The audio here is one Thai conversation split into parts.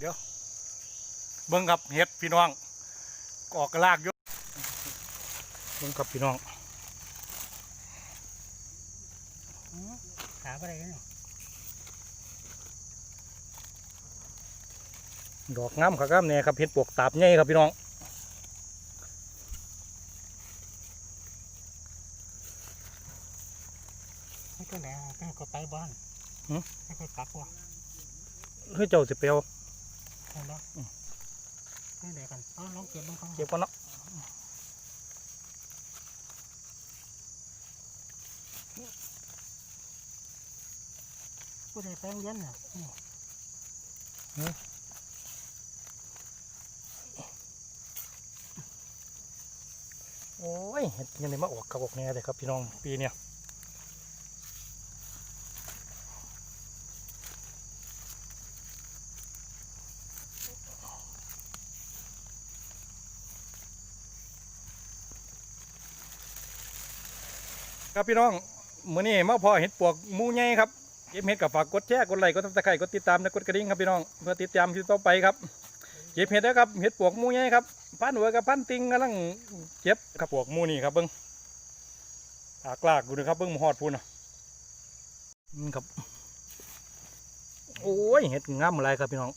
เดี๋ยว เบิ้งครับเห็ดพี่น้องออกกระลากอยเบิ้งครับพี่น้องขาอะไรเนี่ยดอกงามครับงามเนี่ยครับเห็ดปวกตาบใหญ่ครับพี่น้องไม่ตัวไหนให้ก็ไปบ้านให้ก็ตักว่ะเฮ้ยเจ้าสิเปียว ใช่ไหมนี่เดี๋ยวกันเอาลองเก็บบ้างครับเก็บก่อนเนาะผู้ใดแป้งเย็นเนี่ยโอ้ยเห็ดยังไงมาออกกระบอกเนี่ยเลยครับพี่น้องปีเนี่ย ครับพี่น้องมื้อนี้มาพอเห็ดปวกหมูใหญ่ครับเก็บเห็ดกับฝากกดแชร์กดไลค์กดติดตามกดติดตามและกดกระดิ่งครับพี่น้องเพื่อติดตามที่ต่อไปครับเก็บเห็ดนะครับเห็ดปวกหมูใหญ่ครับพันหัวกับพันติงกำลังเก็บครับปวกหมูนี่ครับเบิ้งอากลากดูนะครับเบิ้งหมอดพูนอะนี่ครับโอ้ยเห็ดงามอะไรครับพี่น้อง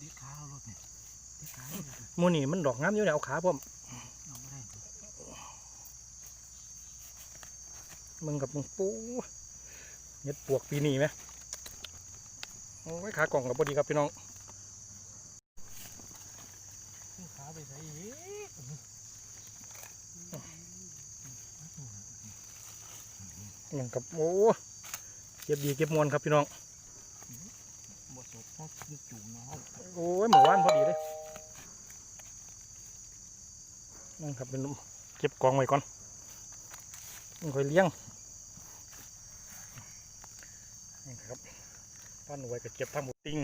ดีขาเอารถเนี่ยดีขาหมูนี่มันดอกงามอยู่เนี่ยเอาขาพ่อม เอาไม่ได้ มึงกับมึงปูเห็ดปวกปีนี้ไหมโอ้ยขากล่องกับพอดีครับพี่น้องขาไปใส่ย่างกับโอ้เก็บดีเก็บมวลครับพี่น้องโอ้ยหมู่บ้านพอดีเลยนั่นครับเป็นเก็บกองไว้ก่อน ค่อยเลี้ยงนี่ครับป้านไว้ก็เก็บทำหมูติง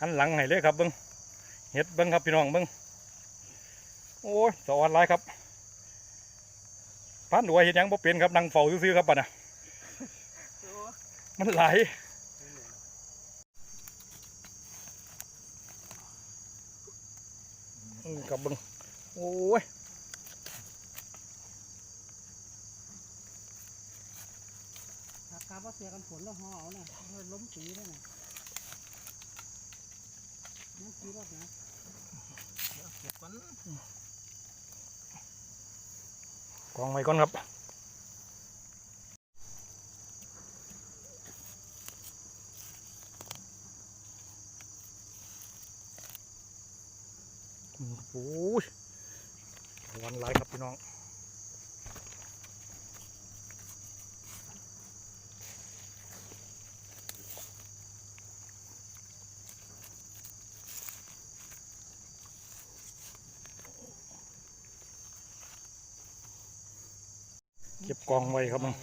หันหลังให้เลยครับเบิ้งเห็ดเบิ้งครับพี่น้องเบิ้งโอ้ยสะออนไรครับป้านไว้เห็ดยังบ่เป็นครับนั่งเฝ้าซื่อๆครับป่ะนะมันไหลกับเบึงโอ้ย อา กาศว่าเสียกันฝนแล้วห่อเอานี่ยล้มสีเลยเนี่ยน้ำสีรอบนะเก็บกันกองไว้ก่อนครับโอ้ยวันหลายครับพี่น้อง ก็บกองไว้ครับมึง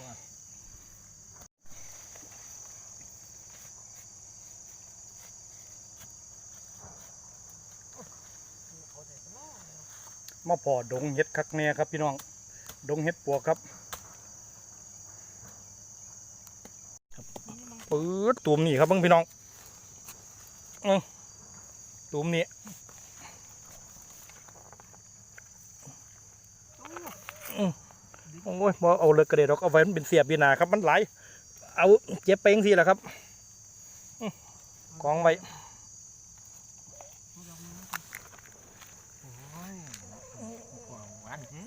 มาพอดงเห็ดคักแน่ครับพี่น้อง ดงเห็ดปวกครับครับปื๊ดตูมนี่ครับเพิ่งพี่น้องเออตูมนี่อืม โอ้ยบอเอาเลยกระเด็ดออกเอาไว้มันเป็นเสียบบีหนาครับ มันไหลายเอาเจ็บไปยังทีแหละครับอืมกองไว้โอ้ยหวานแท้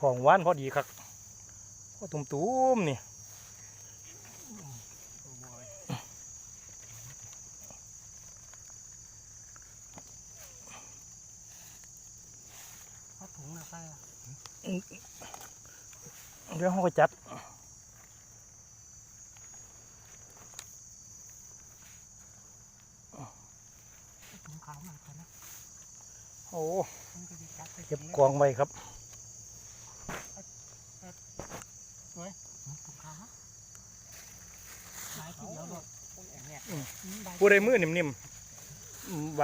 ผ่องหว่านพอดีครับพอตุ่มๆนี่ เขาถุงนะใส่ เดี๋ยวเขาก็จัดถุงขาวมันคนนะโอ้มันก็จะจับไปเก็บกองไว้ครับถุงขาวหลายทีเดียวเลยเนี่ยผู้ใดมือนิ่มๆอืมใบ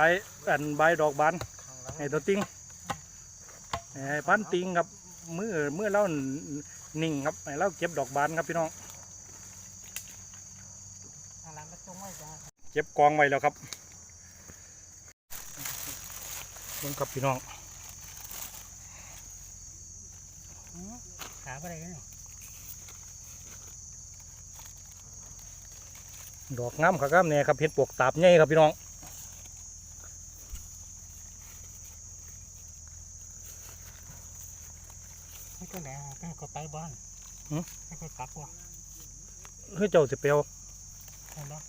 อันใบดอกบานให้ตัวติ้งให้พันติงครับมือมือเล่า นิ่งครับให้เราเก็บดอกบานครับพี่น้องทางหลังก็จงไว้จ้าเก็บกองไว้แล้วครับเบิ่งครับพี่น้องอื้อขาอะไรกันเนี่ยดอกงามครับงามแน่ครับเห็ดปวกตาบใหญ่ครับพี่น้อง ให้ตัวไหนให้ก็ไปบ้าน ให้ก็กลับว่ะเฮ้ยเจ้าสิเปียวเห็นปะ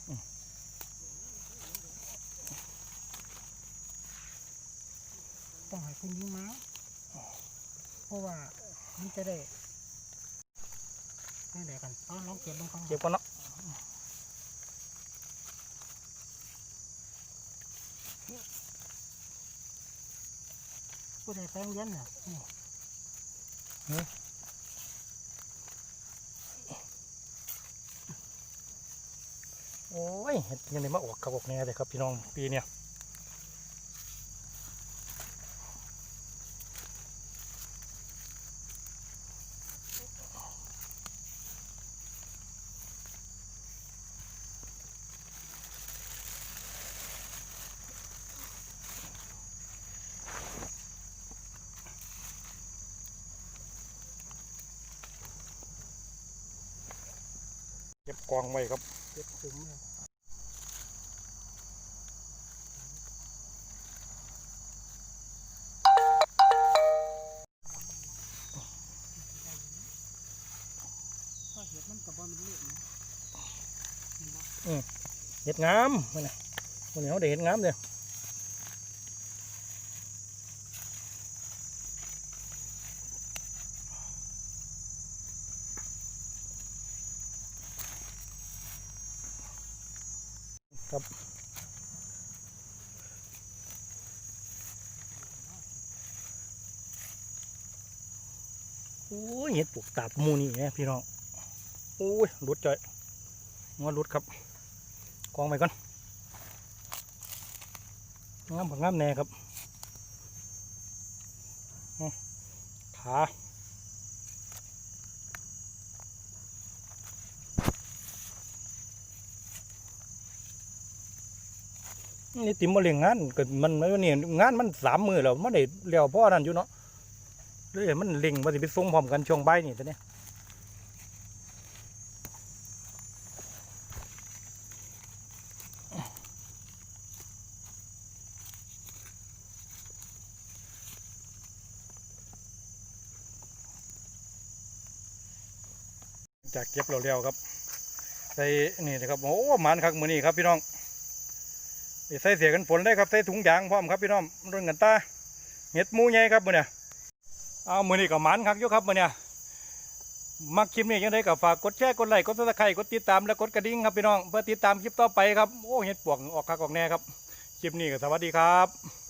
ต้องให้คุณยิงมาเพราะว่ามันจะได้ให้เดี๋ยวกันเอาลองเก็บลงข้างเก็บก่อนเนาะผู้ใดแปลงเลี้ยนเนี่ย โอ้ยเห็ดยังไงมาออกขับออกแน่เลยครับพี่น้องปีเนี้ยเก็บกองไว้ครับ เก็บถึงเลยถ้าเห็ดมันกับบอลมันเล็กนะเห็นปะ เห็ ดงามมันนะวันนี้เขาได้เห็ดงามเลยครับโอ้ยเห็ดปลูกตาบมูนี่แหมพี่น้องโอ้ยหลุดจ่อยงอหลุดครับ กองไปก่อนงามผักงามแน่ครับขานี่ติมมาเลี้ยงงานก็มันมันนี่ยงานมันสามมือแล้วมันได้เลี้ยวพ่อนั่นอยู่เนาะเลยมันเล็งมาสิไปส่งพร้อมกันช่วงบ่ายนี่ตัวเนี้ จากเก็บเราเร็วครับใส่นี่นะครับโอ้หมันครับมือนี้ครับพี่น้องใส่เสียกันฝนได้ครับใส่ถุงยางพร้อมครับพี่น้องรุ่นกันตาเห็ดมูใหญ่ครับมือเนี่ยเอามือนี้กับมันครับยู่ครับมือเนี่ยมักคลิปนี้ยังได้กับฝากกดแชร์กดไลค์กดซับสไครต์กดติดตามและกดกระดิ่งครับพี่น้องเพื่อติดตามคลิปต่อไปครับโอ้เห็ดปวกออกคักออกแน่ครับคลิปนี้ก็สวัสดีครับ